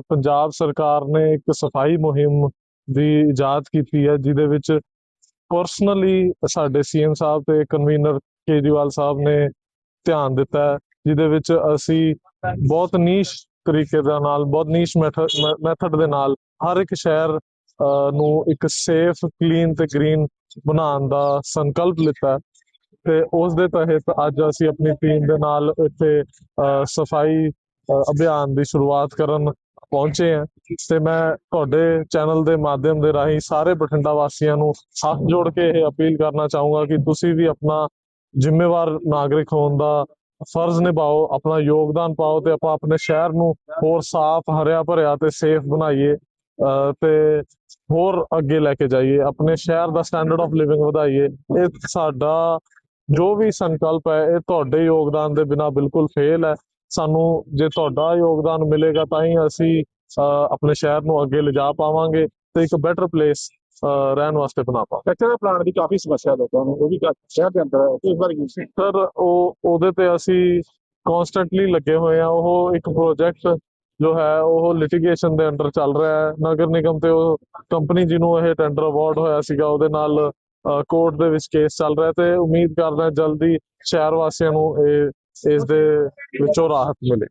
ਪੰਜਾਬ ਸਰਕਾਰ ਨੇ ਇੱਕ ਸਫ਼ਾਈ ਮੁਹਿੰਮ ਦੀ ਇਜਾਦ ਕੀਤੀ ਹੈ ਜਿਹਦੇ ਵਿੱਚ ਪਰਸਨਲੀ ਸਾਡੇ ਸੀਐਮ ਸਾਹਿਬ ਤੇ ਕਨਵੀਨਰ ਕੇਜਰੀਵਾਲ ਸਾਹਿਬ ਨੇ ਧਿਆਨ ਦਿੱਤਾ ਜਿਹਦੇ ਵਿੱਚ ਅਸੀਂ ਬਹੁਤ ਨੀਸ਼ ਤਰੀਕੇ ਦੇ ਨਾਲ ਬਹੁਤ ਨੀਸ਼ ਮੈਥਡ ਦੇ ਨਾਲ ਹਰ ਇੱਕ ਸ਼ਹਿਰ ਅ, ਨੂੰ ਇੱਕ ਸੇਫ ਕਲੀਨ ਤੇ ਗ੍ਰੀਨ ਬਣਾਉਣ ਦਾ ਸੰਕਲਪ ਲਿੱਤਾ ਤੇ ਉਸ ਦੇ ਤਹਿਤ ਅੱਜ ਅਸੀਂ ਆਪਣੀ ਟੀਮ ਦੇ ਨਾਲ ਇੱਥੇ ਅ, ਸਫ਼ਾਈ ਅਭਿਆਨ ਦੀ ਸ਼ੁਰੂਆਤ ਕਰਨ ਪਹੁੰਚੇ ਹਾਂ ਤੇ ਮੈਂ ਤੁਹਾਡੇ ਚੈਨਲ ਦੇ ਮਾਧਿਅਮ ਦੇ ਰਾਹੀਂ ਸਾਰੇ ਬਠਿੰਡਾ ਵਾਸੀਆਂ ਨੂੰ ਹੱਥ ਜੋੜ ਕੇ ਇਹ ਅਪੀਲ ਕਰਨਾ ਚਾਹੂੰਗਾ ਕਿ ਤੁਸੀਂ ਵੀ ਆਪਣਾ ਜ਼ਿੰਮੇਵਾਰ ਨਾਗਰਿਕ ਹੋਣ ਦਾ ਫਰਜ਼ ਨਿਭਾਓ ਆਪਣਾ ਯੋਗਦਾਨ ਪਾਓ ਤੇ ਆਪਾਂ ਆਪਣੇ ਸ਼ਹਿਰ ਨੂੰ ਹੋਰ ਸਾਫ਼ ਹਰਿਆ ਭਰਿਆ ਤੇ ਸੇਫ ਬਣਾਈਏ ਅ, ਤੇ ਹੋਰ ਅੱਗੇ ਲੈ ਕੇ ਜਾਈਏ ਆਪਣੇ ਸ਼ਹਿਰ ਦਾ ਸਟੈਂਡਰਡ ਆਫ ਲਿਵਿੰਗ ਵਧਾਈਏ। ਇਹ ਸਾਡਾ ਜੋ ਵੀ ਸੰਕਲਪ ਹੈ ਇਹ ਤੁਹਾਡੇ ਯੋਗਦਾਨ ਦੇ ਬਿਨਾ ਬਿਲਕੁਲ ਫੇਲ ਹੈ। ਸਾਨੂੰ ਜੇ ਤੁਹਾਡਾ ਯੋਗਦਾਨ ਮਿਲੇਗਾ ਤਾਂ ਹੀ ਅਸੀਂ ਆਪਣੇ ਸ਼ਹਿਰ ਨੂੰ ਅੱਗੇ ਲਿਜਾ ਪਾਵਾਂਗੇ ਤੇ ਇੱਕ ਬੈਟਰ ਪਲੇਸ ਰਹਿਣ ਵਾਸਤੇ ਬਣਾ ਪਾਵਾਂਗੇ। ਕਚਰਾ ਪਲਾਂਟ ਦੀ ਕਾਫੀ ਸਮੱਸਿਆ ਲੋਕਾਂ ਨੂੰ ਉਹ ਵੀ ਸ਼ਹਿਰ ਦੇ ਅੰਦਰ ਇਸ ਸੀ ਸਰ ਉਹ ਉਹਦੇ ਤੇ ਅਸੀਂ ਕਨਸਟੈਂਟਲੀ ਲੱਗੇ ਹੋਏ ਆ ਉਹ ਇੱਕ ਪ੍ਰੋਜੈਕਟ ਜੋ ਹੈ ਉਹ ਲਿਟੀਗੇਸ਼ਨ ਦੇ ਅੰਡਰ ਚੱਲ ਰਿਹਾ ਹੈ। ਨਗਰ ਨਿਗਮ ਤੇ ਉਹ ਕੰਪਨੀ ਜਿਹਨੂੰ ਇਹ ਟੈਂਡਰ ਅਵਾਰਡ ਹੋਇਆ ਸੀਗਾ ਉਹਦੇ ਨਾਲ ਕੋਰਟ ਦੇ ਵਿੱਚ ਕੇਸ ਚੱਲ ਰਿਹਾ ਤੇ ਉਮੀਦ ਕਰਦਾ ਜਲਦੀ ਸ਼ਹਿਰ ਵਾਸੀਆਂ ਨੂੰ ਇਹ ਇਸ ਦੇ ਵਿੱਚੋਂ ਰਾਹਤ ਮਿਲੇ